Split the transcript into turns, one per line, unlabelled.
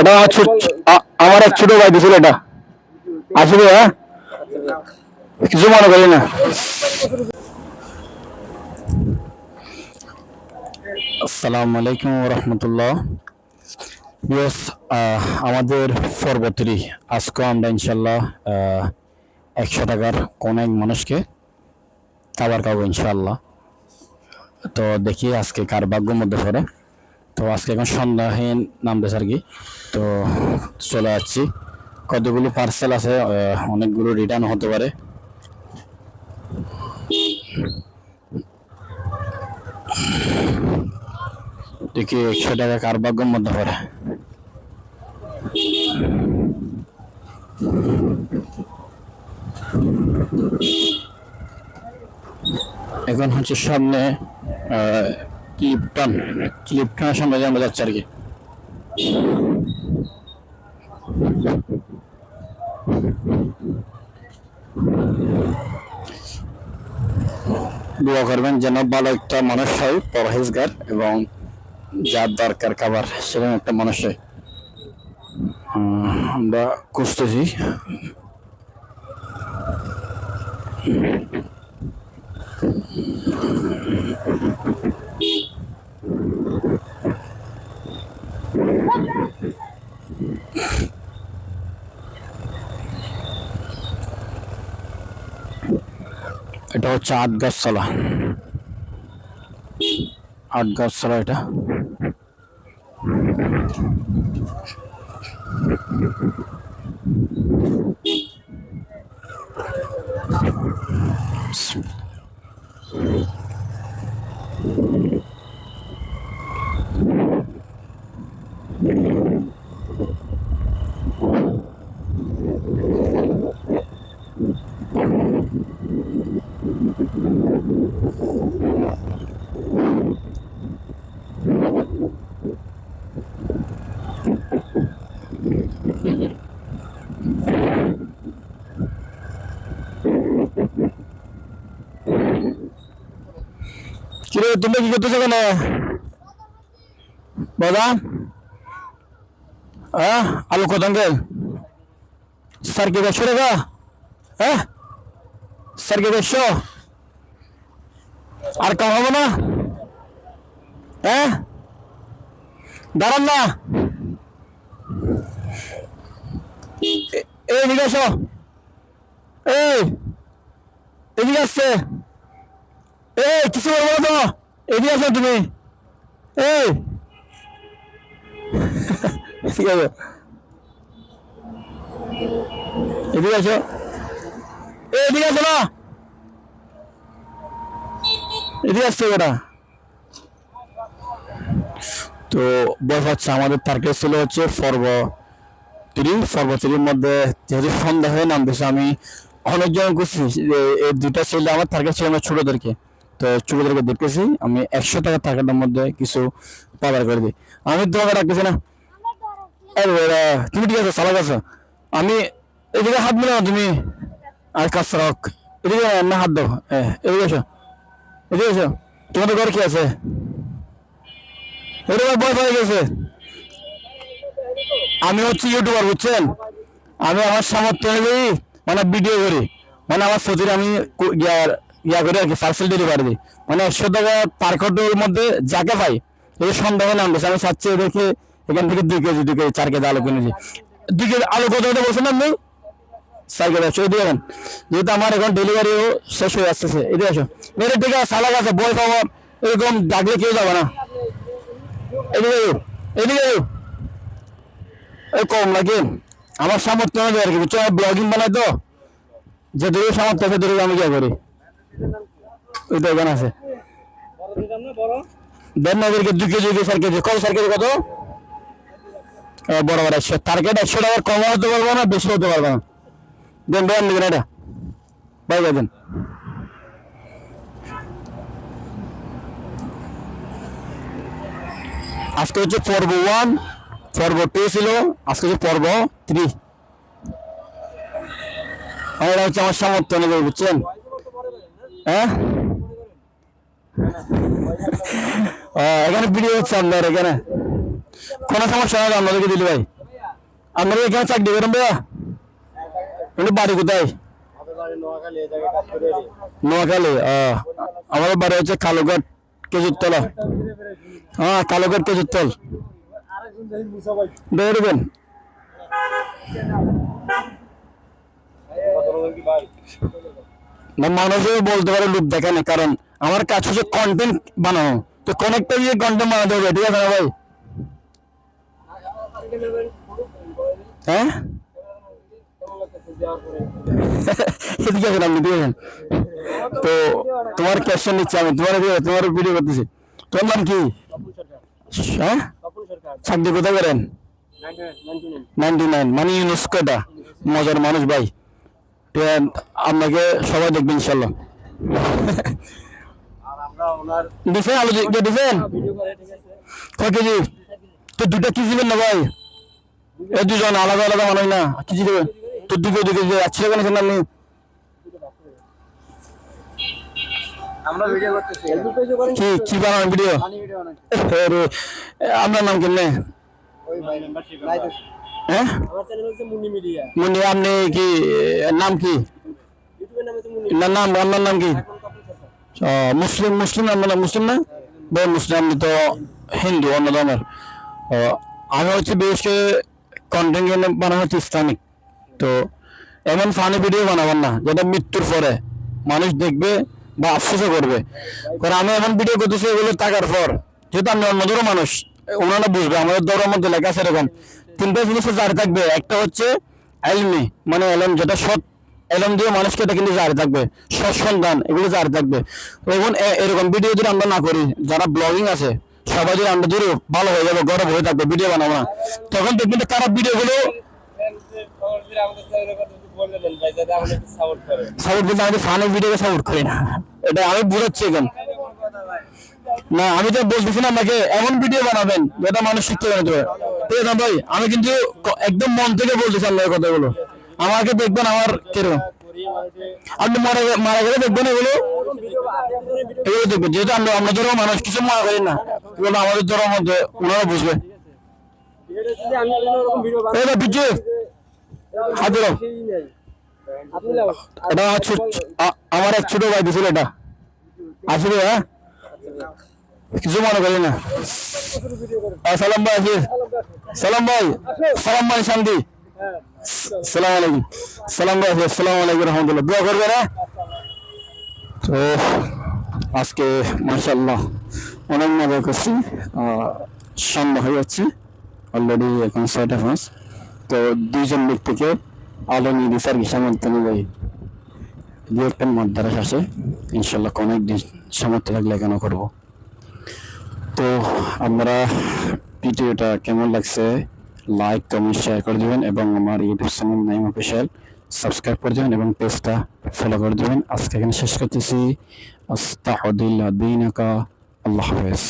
এটা আমার এক ছোট ভাই দিছিল এটা। আসবে হ্যাঁ? কিছু মনে করি না। আসসালামু আলাইকুম রহমতুল্লাহ ইয়েস আমাদের পরবর্তী আজকে আমরা ইনশাল্লাহ একশো টাকার কোন এক মানুষকে খাবার খাব ইনশাল্লাহ। তো দেখি আজকে কার ভাগ্যের মধ্যে পড়ে। তো আজকে এখন সন্ধ্যাহীন নামতেছে আর কি। তো চলে যাচ্ছি। কতগুলো পার্সেল আছে? অনেকগুলো রিটার্ন হতে পারে। দেখি একশো টাকা কার ভাগ্যের মধ্যে পড়ে। এখন হচ্ছে সামনে ক্লিপটন ক্লিপটনের দিয়ে আমরা যাচ্ছি আর কি। দোয়া করবেন যেন ভালো একটা মানুষ হয়, পরহেজগার এবং যার দরকার খাবার সেরকম একটা মানুষ হয়। আমরা খুঁজতেছি। এটা হচ্ছে আট গাছতলা আট গাছতলা এটা। কিরে তুমি কি করতেছো কেন বাবা? হ্যাঁ আলু কত স্যার কি দেড়শো টাকা হ্যাঁ স্যার কি দেড়শো আর কম হবে না? হ্যাঁ? দাঁড়ান না। এ- এদিকে আসো। এই, এদিকে আসছে। এই, কিছু বলব তো। এদিকে আসো তুমি। এই। ঠিক আছে এদিকে আসো। এই এদিকে আসো না। এদিকে আসছে তো বয়স হচ্ছে আমাদের টার্গেট ছিল হচ্ছে পর্ব থ্রি পর্ব থ্রির মধ্যে যেহেতু সন্ধ্যা হয়ে নামতেছে আমি অনেকজন করছি। এই দুইটা ছেলে আমার টার্গেট ছিল আমার ছোটদেরকে। তো ছোটদেরকে দেখতেছি আমি একশো টাকা টাকাটার মধ্যে কিছু পাবার করে দিই। আমি তোমাকে রাখতেছি না। আরে তুমি ঠিক আছে? চালাক আছো? আমি এদিকে হাত মিলাও তুমি। আর কাজ রাখ এদিকে না হাত দাও। হ্যাঁ এদিকে এসো। এদিকে এসো। তোমাদের ঘরে কি আছে? গেছে। আমি হচ্ছে ইউটিউবার বুঝছেন? আমি আমার সামর্থ্য অনুযায়ী মানে ভিডিও করি। মানে আমার সতীর আমি ইয়া- করি আর কি পার্সেল ডেলিভারি দিই মানে একশো টাকা পার মধ্যে যাকে পাই এই সন্দেহ নামতেছে আমি চাচ্ছি ওদেরকে এখান থেকে দুই কেজি দুই কেজি, চার কেজি আলু কিনেছি দুই। কেজি আলু কত বলছেন আপনি? কেজি একশো এদিকে দেন যেহেতু আমার এখন ডেলিভারিও শেষ হয়ে আসতেছে এদিকে আসো। মেরে দিকে সালাক আছে বই পাবো, এরকম ডাকলে কেউ যাবে না। এদিকে এদিকে কম লাগে আমার সামর্থ্য অনুযায়ী আর কি বুঝছ ব্লগিং বানাই তো। যে যেটুকু সামর্থ্য আছে সেটুকু আমি কি করি। ওইটা এখানে আছে। দেন না এদেরকে দু কেজি, দুই চার কেজি কত চার কেজি কত? বড় বড় একশো টার্গেট একশো টাকার কম হতে পারব না, বেশি হতে পারব না। দেন দেন নেবেন এটা বাই বাই দেন আজকে হচ্ছে পর্ব ওয়ান পর্ব টু ছিল আজকে হচ্ছে পর্ব থ্রি এটা হচ্ছে আমার সামর্থ্য অনুযায়ী বুঝছেন হ্যাঁ এখানে ভিডিও হচ্ছে আপনার এখানে কোনো সমস্যা হবে আপনাদেরকে দিলে ভাই আপনারা এখানে চাকরি করেন ভাইয়া একটু বাড়ি কোথায়? নোয়াখালী আমাদের বাড়ি হচ্ছে কালোঘাট কেজুরতলা হ্যাঁ কালোঘাট কেজুরতল দেখবেন মানুষও বলতে পারে লোক দেখে না কারণ আমার কাজ হচ্ছে কন্টেন্ট বানানো। তো কোন একটা কন্টেন্ট বানাতে হবে ঠিক আছে না ভাই? হ্যাঁ? এদিকে আসেন আপনি দিয়ে তো তোমার ক্যাপশন নিচ্ছি, আমি তোমার তোমার ভিডিও করতেছি। তোমার নাম কি? হ্যাঁ? চাকরি কোথায় করেন? নাইনটি নাইন মানে ইউনেস্কো এটা। মজার মানুষ ভাই। আপনাকে সবাই দেখবেন ইনশাল্লাহ। দিছেন দিছেন কয় কেজি? তো দুটা কেজি দেবেন না ভাই? এই দুজন আলাদা আলাদা মানুষ না। কেজি দেবেন তো দুটো দু কেজি যাচ্ছিল কেন কি কি বানান ভিডিও আপনার নাম কেমনে হ্যাঁ আপনি কি নাম কি? না নাম আপনার নাম কি?
এখন
ও, মুসলিম মুসলিম না মুসলিম না? বল মুসলিম আপনি তো হিন্দু অন্য ধর্মের আমি হচ্ছে বিশেষ করে কন্টেন্ট বানানো হচ্ছে ইসলামিক। তো এমন ফানি ভিডিও বানাবেন না, যেটা মৃত্যুর পরে মানুষ দেখবে বা আফসোসও করবে। কারণ আমি এমন ভিডিও করতেছি এগুলো টাকার পর, যেহেতু আমি অন্য ধরো মানুষ, ওনারা বুঝবে, আমাদের ধর্মের মধ্যে লেখা আছে এরকম, তিনটা জিনিস জারি থাকবে, একটা হচ্ছে এলমি মানে এলম যেটা সৎ, এলম দিয়ে মানুষকে এটা কিন্তু জারি থাকবে, সৎ সন্তান, এগুলো জারি থাকবে। তো এখন এ- এরকম ভিডিও যদি আমরা না করি, যারা ব্লগিং আছে, সবাই যদি আমরা যদি ভালো হয়ে যাবে গরম হয়ে থাকবে ভিডিও বানাবো না। তখন দেখবেন খারাপ ভিডিওগুলো
আমাদের আমাদের সাপোর্ট করে
সাপোর্ট করতে আমি ফানি ভিডিওকে সাপোর্ট করি না। এটা আমি বুঝাচ্ছি এখন। না আমি তো বলতেছি না আমাকে এমন ভিডিও বানাবেন যেটা মানুষ শিখতে পারে ঠিক আছে ভাই আমি কিন্তু একদম মন থেকে বলতেছি আপনার কথাগুলো। আমাকে দেখবেন আমার কীরকম। আপনি মারা মারা গেলে দেখবেন এগুলো। এগুলো দেখবেন যেহেতু আমরা আমরা ধরো মানুষ কিছু মনে করি না। এগুলো আমাদের ধরো মধ্যে ওনারা বুঝবে।
যদি ভিডিও
বিজু। হাত ধরো। এটা আমার এক ছোট ভাই দিছিল এটা। আসবে হ্যাঁ? কিছু মনে করি না। সালাম ভাই আসিফ সালাম ভাই সালাম ভাই শান্তি। সালাম আলাইকুম। সালাম ভাই আসিফ সালাম আলাইকুম রহমতুল্লাহ। দোয়া করবে না তো, আজকে মাশাল্লাহ অনেক মজা করছি। সন্ধ্যা হয়ে যাচ্ছে। অলরেডি এখন ছয়টা পাঁচ। তো দুইজন ব্যক্তিকে আলো নিয়ে দিচ্ছে আর কি, সামর্থ্য অনুযায়ী। দু একটা মাদ্রাস আছে ইনশাল্লাহ অনেক দিন সামর্থ্য থাকলে কেন করব? তো আপনারা ভিডিওটা কেমন লাগছে লাইক কমেন্ট শেয়ার করে দেবেন এবং আমার YouTube channel Naim official subscribe করে দেবেন এবং পেজটা ফলো করে দেবেন। আজকে এখানে শেষ করতেছি। আস্তাহদিল্লাহ দিনাকা। আল্লাহ হাফেজ।